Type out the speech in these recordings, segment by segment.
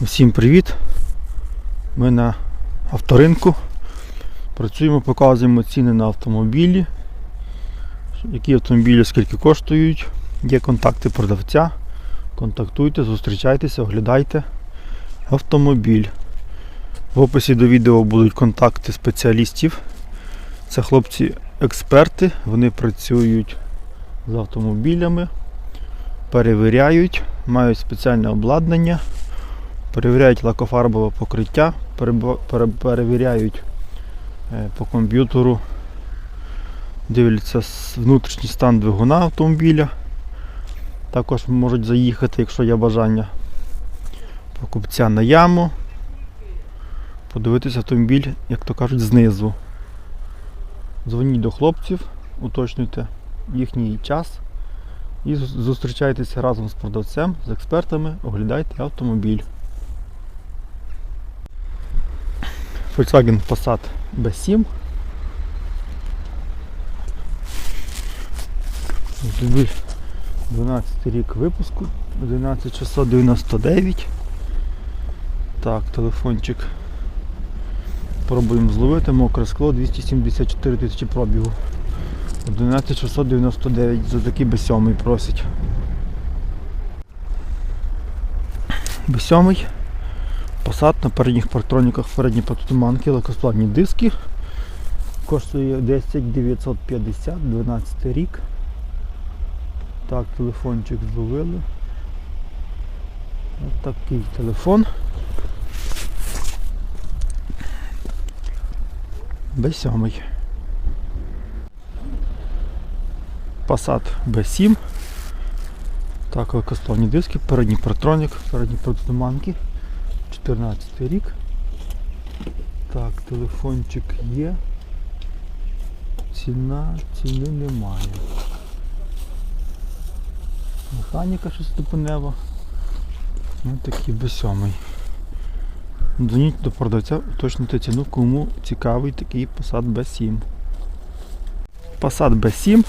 Всім привіт! Ми на авторинку. Працюємо, показуємо ціни на автомобілі. Які автомобілі скільки коштують. Є контакти продавця. Контактуйте, зустрічайтеся, оглядайте автомобіль. В описі до відео будуть контакти спеціалістів. Це хлопці-експерти, вони працюють з автомобілями, перевіряють, мають спеціальне обладнання перевіряють лакофарбове покриття, перевіряють е, по комп'ютеру, дивляться внутрішній стан двигуна автомобіля. Також можуть заїхати, якщо є бажання, покупця на яму, подивитися автомобіль, як то кажуть, знизу. Дзвоніть до хлопців, уточнюйте їхній час і зустрічайтеся разом з продавцем, з експертами, оглядайте автомобіль. Volkswagen Passat B7. Автомобіль 12 рік випуску, 11699. Так, телефончик. Пробуємо зловити, мокре скло, 274 тисячі пробігу. 11699 за такий B7 просять. B7. Passat на передніх партроніках, передні протитуманки, легкосплавні диски. Коштує 10 950, 12 рік. Так, телефончик зловили. Ось такий телефон. B7. Passat B7. Так, легкосплавні диски, передній партронік, передні протитуманки. 14 рік. Так, телефончик є. Ціна, ціни немає. Механіка щось ступенева. Ну такий B7. Дзвоніть до продавця, уточнити ціну, кому цікавий такий Passat B7. Passat B7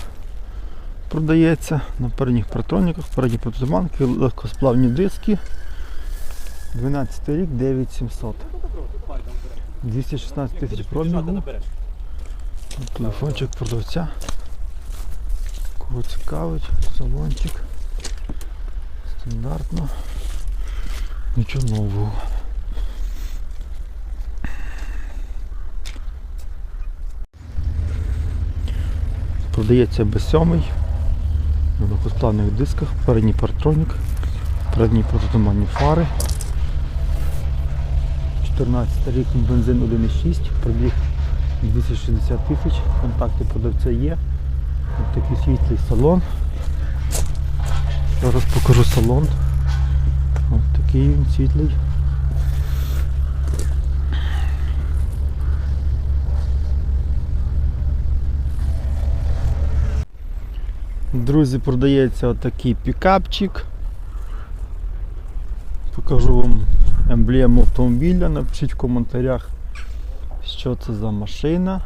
продається на передніх партроніках, передні протитуманки, легкосплавні диски. 12 рік 9700. 216 тисяч пробігу. Телефончик продавця. Кого цікавить, салончик. Стандартно. Нічого нового. Продається B7 на легкосплавних дисках, передній партронік, передні протитуманні фари. 14 рік бензин 1,6, пробіг 260 тисяч, контакти продавця є. Ось такий світлий салон. Зараз покажу салон. Ось такий він світлий. Друзі, продається отакий пікапчик. Покажу вам емблему автомобіля. Напишіть в коментарях, що це за машина.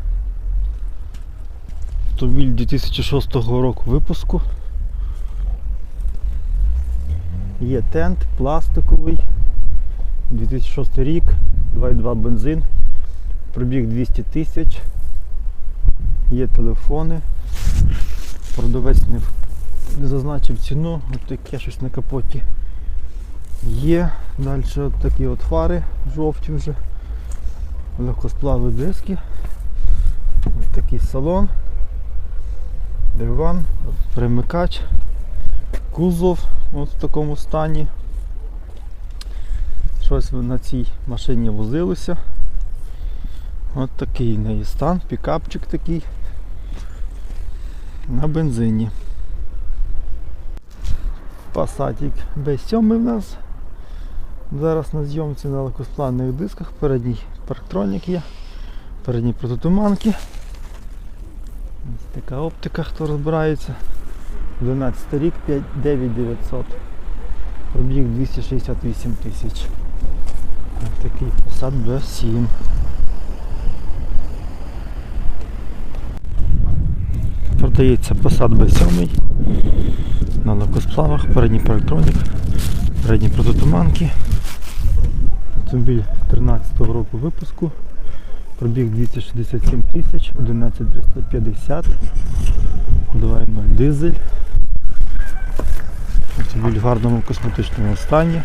Автомобіль 2006 року випуску. Є тент пластиковий. 2006 рік, 2,2 бензин, пробіг 200 тисяч. Є телефони. Продавець не зазначив ціну, от таке щось на капоті. Є. Далі от такі от фари жовті вже. Легкосплави диски. Ось такий салон. Диван, от перемикач, кузов от в такому стані. Щось на цій машині возилося. От такий неї стан, пікапчик такий. На бензині. Пасатік B7 в нас. Зараз на зйомці на легкосплавних дисках. Передній парктронік є. Передні протитуманки. Ось така оптика, хто розбирається. 12 рік, 9900. Пробіг 268 тисяч. Ось такий Passat B7. Продається Passat B7 на легкосплавах, передній парктронік, передні протитуманки. Автомобіль 13 року випуску. Пробіг 267 тисяч, 11350. 2.0 дизель. Автомобіль в гарному косметичному стані.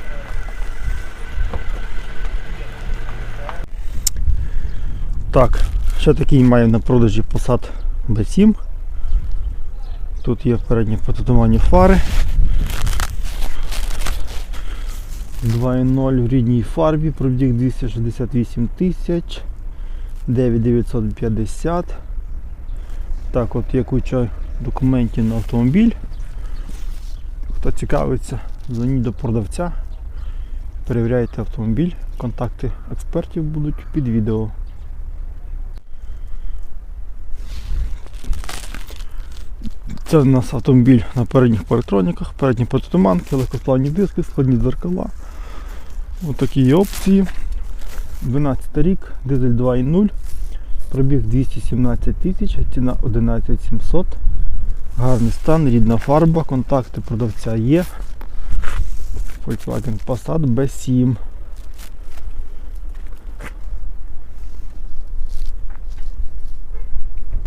Так, ще такий має на продажі Passat B7. Тут є передні протитуманні фари. 2.0 в рідній фарбі, пробіг 268 тисяч, 9950. Так, от є куча документів на автомобіль. Хто цікавиться, дзвоніть до продавця, перевіряйте автомобіль, контакти експертів будуть під відео. Це у нас автомобіль на передніх парктроніках, передні протитуманки, легкосплавні диски, складні дзеркала. Ось такі є опції. 12 рік, дизель 2.0, пробіг 217 тисяч, ціна 11700. Гарний стан, рідна фарба, контакти продавця є. Volkswagen Passat B7.